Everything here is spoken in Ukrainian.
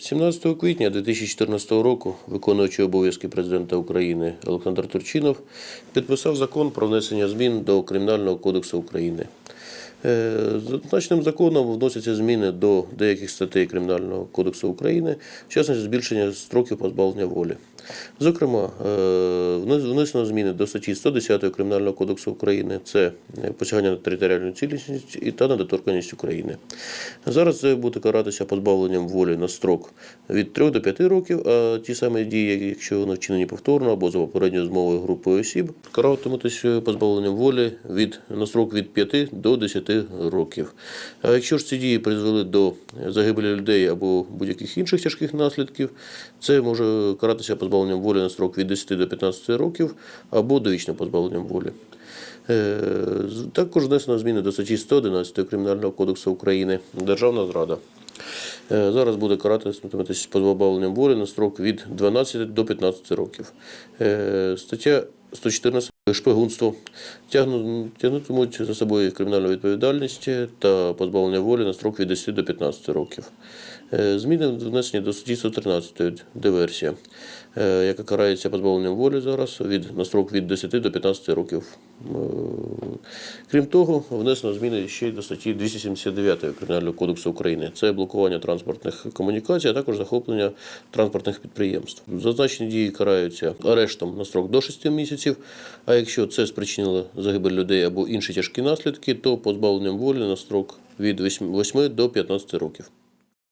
17 квітня 2014 року виконуючий обов'язки президента України Олександр Турчинов підписав закон про внесення змін до Кримінального кодексу України. Е, Зазначеним законом вносяться зміни до деяких статей Кримінального кодексу України, в частності збільшення строків позбавлення волі. Зокрема, е, внесено зміни до статті 110 Кримінального кодексу України це е, посягання на територіальну цілісність і та недоторканність України. Зараз це буде каратися позбавленням волі на строк від 3 до 5 років, а ті самі дії, якщо вони вчинені повторно або за попередньою змовою групою осіб, каратимутись позбавленням волі від на строк від 5 до 10 років. А якщо ж ці дії призвели до загибелі людей або будь-яких інших тяжких наслідків, це може каратися позбавленням волі на строк від 10 до 15 років або довічним позбавленням волі. Е, Також внесено зміни до статті 111 Кримінального кодексу України Державна зрада. Е, Зараз буде каратися позбавленням волі на строк від 12 до 15 років. Е, Стаття 114 шпигунство тягнутимуть за собою кримінальну відповідальність та позбавлення волі на строк від 10 до 15 років. Е, Зміни внесені до статті 113 диверсія, е, яка карається позбавленням волі зараз від на строк від 10 до 15 років. Е, Крім того, внесено зміни ще й до статті 279 Кримінального кодексу України. Це блокування транспортних комунікацій, а також захоплення транспортних підприємств. Зазначені дії караються арештом на строк до 6 місяців. А якщо це спричинило загибель людей або інші тяжкі наслідки, то позбавленням волі на строк від 8 до 15 років.